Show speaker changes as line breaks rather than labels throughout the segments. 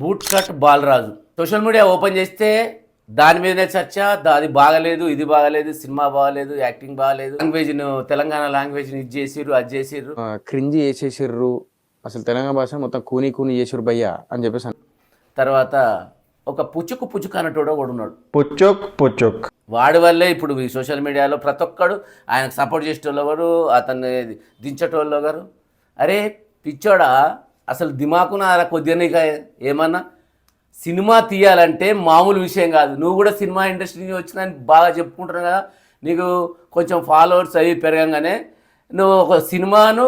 Boot cut Balaraju. Social media open చేస్తే దాని మీదనే చర్చ అది బాగలేదు ఇది బాగలేదు సినిమా బాగలేదు యాక్టింగ్ బాగలేదు. లాంగ్వేజ్ తెలంగాణ లాంగ్వేజ్ ఇది చేసిర్రు అది చేసిర్రు.
క్రింజి చేసేసిర్రు. అసలు తెలంగాణ భాష మొత్తం కూని కూని చేసిర్రు భయ్యా అని చెప్పేసి.
తర్వాత ఒక పుచ్చుకు పుచ్చుకు అన్నట్టు కూడా ఉన్నాడు.
పుచ్చోక్ పుచ్చోక్.
వాడి వల్లే ఇప్పుడు ఈ సోషల్ మీడియాలో ప్రతి ఒక్కడు ఆయనకు సపోర్ట్ చేసేటోళ్ళు ఎవరు అతన్ని దించేటోళ్ళు ఎవరు? అరే పిచ్చోడా అసలు దిమాకున అలా కొద్దిగా నీకు ఏమన్నా సినిమా తీయాలంటే మామూలు విషయం కాదు. నువ్వు కూడా సినిమా ఇండస్ట్రీ నుంచి వచ్చిన బాగా చెప్పుకుంటున్నావు కదా నీకు కొంచెం ఫాలోవర్స్ అవి పెరగంగానే నువ్వు ఒక సినిమాను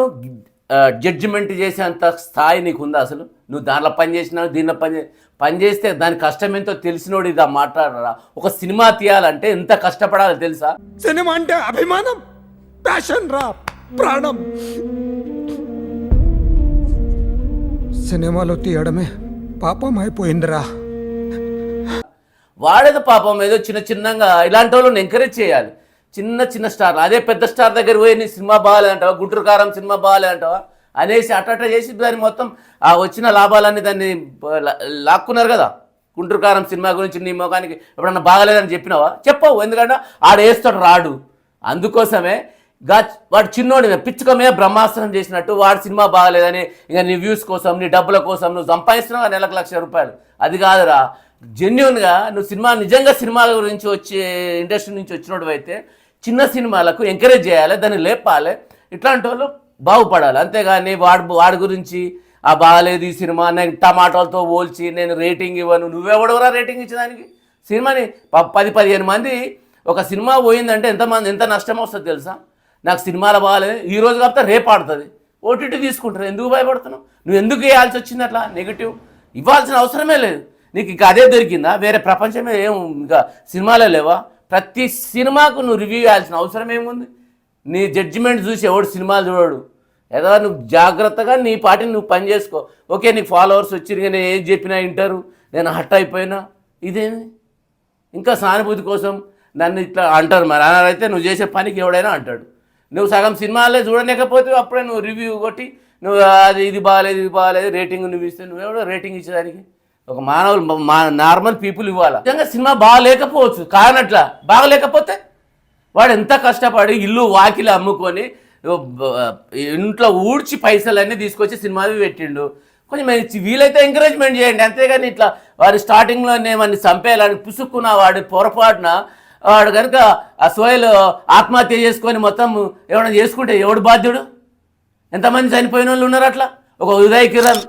జడ్జిమెంట్ చేసేంత స్థాయి నీకు ఉందా అసలు? నువ్వు దాంట్లో పని చేసినావు దీంట్లో పని చే- పని చేస్తే దాని కష్టం ఎంతో తెలిసినోడు ఇదా మాట్లాడరా? ఒక సినిమా తీయాలంటే ఎంత కష్టపడాలో తెలుసా?
సినిమా అంటే అభిమానం ప్యాషన్ రా ప్రాణం. సినిమాలో తీయడమే పాపం అయిపోయిందిరా.
వాడేదో పాపం ఏదో చిన్న చిన్నగా ఇలాంటి వాళ్ళని ఎంకరేజ్ చేయాలి. చిన్న చిన్న స్టార్ అదే పెద్ద స్టార్ దగ్గర పోయి నీ సినిమా బాగాలేదంటావా గుంటూరు కారం సినిమా బాగాలేదంటావా అనేసి అట్ట అట్ట చేసి దాన్ని మొత్తం ఆ వచ్చిన లాభాలన్నీ దాన్ని లాక్కున్నారు కదా. గుంటూరు కారం సినిమా గురించి నీ ముఖానికి ఎప్పుడన్నా బాగాలేదని చెప్పినావా? చెప్పవు. ఎందుకంటే ఆడ వేస్తాడు రాడు. అందుకోసమే గా వాడు చిన్నోడి పిచ్చుకమే పిచ్చుక మీద బ్రహ్మాస్త్రం చేసినట్టు వాడి సినిమా బాగలేదని ఇంకా నీ వ్యూస్ కోసం నీ డబ్బుల కోసం నువ్వు సంపాదిస్తున్నావు నెలకు లక్ష రూపాయలు. అది కాదురా. జెన్యున్గా నువ్వు సినిమా నిజంగా సినిమాల గురించి వచ్చే ఇండస్ట్రీ నుంచి వచ్చినోడు అయితే చిన్న సినిమాలకు ఎంకరేజ్ చేయాలి దాన్ని లేపాలి. ఇట్లాంటి వాళ్ళు బాగుపడాలి. అంతేగాని వాడు వాడి గురించి ఆ బాగాలేదు ఈ సినిమా నేను టమాటాలతో పోల్చి నేను రేటింగ్ ఇవ్వను నువ్వెవడవరా రేటింగ్ ఇచ్చేదానికి? సినిమాని ప- పది పదిహేను మంది ఒక సినిమా పోయిందంటే ఎంతమంది ఎంత నష్టం వస్తుంది తెలుసా? నాకు సినిమాలు బాగాలేదు. ఈ రోజు కాకపోతే రేపు ఆడుతుంది. ఓటీటీ తీసుకుంటారు. ఎందుకు భయపడుతున్నావు? నువ్వు ఎందుకు వేయాల్సి వచ్చింది అట్లా? నెగిటివ్ ఇవ్వాల్సిన అవసరమే లేదు. నీకు ఇంకా అదే దొరికిందా? వేరే ప్రపంచమే ఏం ఇంకా సినిమాలే లేవా? ప్రతి సినిమాకు నువ్వు రివ్యూ చేయాల్సిన అవసరం ఏముంది? నీ జడ్జిమెంట్ చూసి ఎవడు సినిమాలు చూడడు? ఏదో నువ్వు జాగ్రత్తగా నీ పాటిని నువ్వు పని చేసుకో. ఓకే నీకు ఫాలోవర్స్ వచ్చిరు నేను ఏం చెప్పినా వింటారు. నేను హట్ అయిపోయినా. ఇదేమి ఇంకా సానుభూతి కోసం నన్ను ఇట్లా అంటారు మరి. అన్నారైతే నువ్వు చేసే పనికి ఎవడైనా అంటాడు. నువ్వు సగం సినిమాలే చూడలేకపోతే అప్పుడే నువ్వు రివ్యూ కొట్టి నువ్వు అది ఇది బాగాలేదు ఇది బాగాలేదు రేటింగ్ నువ్వు ఇస్తే నువ్వెవడో రేటింగ్ ఇచ్చేదానికి? ఒక మానవులు మా నార్మల్ పీపుల్ ఇవ్వాలి? నిజంగా సినిమా బాగాలేకపోవచ్చు. కానట్లా బాగలేకపోతే వాడు ఎంత కష్టపడి ఇల్లు వాకిలు అమ్ముకొని ఇంట్లో ఊడ్చి పైసలన్నీ తీసుకొచ్చి సినిమావి పెట్టిండు. కొంచెం వీలైతే ఎంకరేజ్మెంట్ చేయండి. అంతేగాని ఇట్లా వారి స్టార్టింగ్లోనే మన చంపేయాలని పుసుక్కున్న వాడు పొరపాటున వాడు కనుక ఆ సోయలు ఆత్మహత్య చేసుకొని మొత్తం ఏమైనా చేసుకుంటే ఎవడు బాధ్యుడు? ఎంతమంది చనిపోయిన వాళ్ళు ఉన్నారు అట్లా? ఒక ఉదయ్ కిరణ్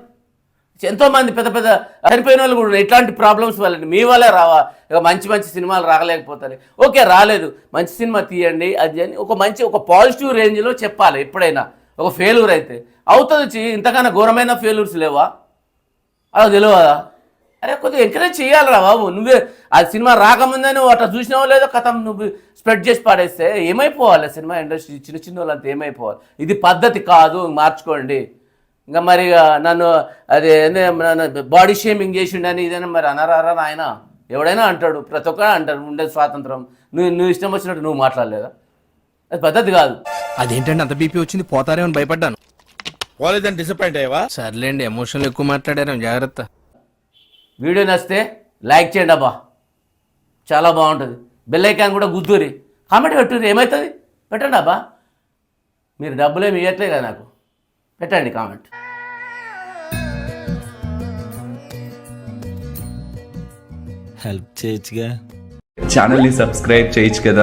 ఎంతోమంది పెద్ద పెద్ద చనిపోయిన వాళ్ళు కూడా ఇట్లాంటి ప్రాబ్లమ్స్ వల్ల మీ వల్లే రావా? ఇక మంచి మంచి సినిమాలు రాగలేకపోతారు. ఓకే రాలేదు. మంచి సినిమా తీయండి అది అని. ఒక మంచి ఒక పాజిటివ్ రేంజ్లో చెప్పాలి ఎప్పుడైనా. ఒక ఫెయిల్యూర్ అయితే. అవుతుంది చి ఇంతకన్నా ఘోరమైన ఫెయిల్యూర్స్ లేవా? అలా తెలియదా? అరే కొద్దిగా ఎంకరేజ్ చేయాలిరా బాబు. నువ్వే ఆ సినిమా రాకముందే నువ్వు అట్లా చూసినావో లేదో కథం నువ్వు స్ప్రెడ్ చేసి పాడేస్తే ఏమైపోవాలి సినిమా ఇండస్ట్రీ చిన్న చిన్న వాళ్ళంతా ఏమైపోవాలి? ఇది పద్ధతి కాదు మార్చుకోండి. ఇంకా మరి నన్ను అది బాడీ షేమింగ్ చేసిండని ఇదైనా మరి అనరారా ఆయన ఎవడైనా అంటాడు ప్రతి ఒక్కరు అంటారు ఉండే స్వాతంత్రం. నువ్వు నువ్వు ఇష్టం వచ్చినట్టు నువ్వు మాట్లాడలేదా? అది పద్ధతి కాదు.
అదేంటండి అంత బీపీ వచ్చింది పోతారేమని భయపడ్డాను.
పోలేదని డిసప్పాయింట్ అయ్యవా?
సర్లేండి ఎమోషన్లు ఎక్కువ మాట్లాడారు జాగ్రత్త.
వీడియో నచ్చితే లైక్ చేయండి అబ్బా. చాలా బాగుంటుంది. బెల్ ఐకాన్ కూడా గుద్దురి కామెంట్ పెట్టుర్రి. ఏమవుతుంది పెట్టండి అబ్బా. మీరు డబ్బులేమి ఇవ్వట్లే కదా నాకు. పెట్టండి కామెంట్
హెల్ప్ చేయొచ్చుగా.
ఛానల్ని సబ్స్క్రైబ్ చేయొచ్చు కదా.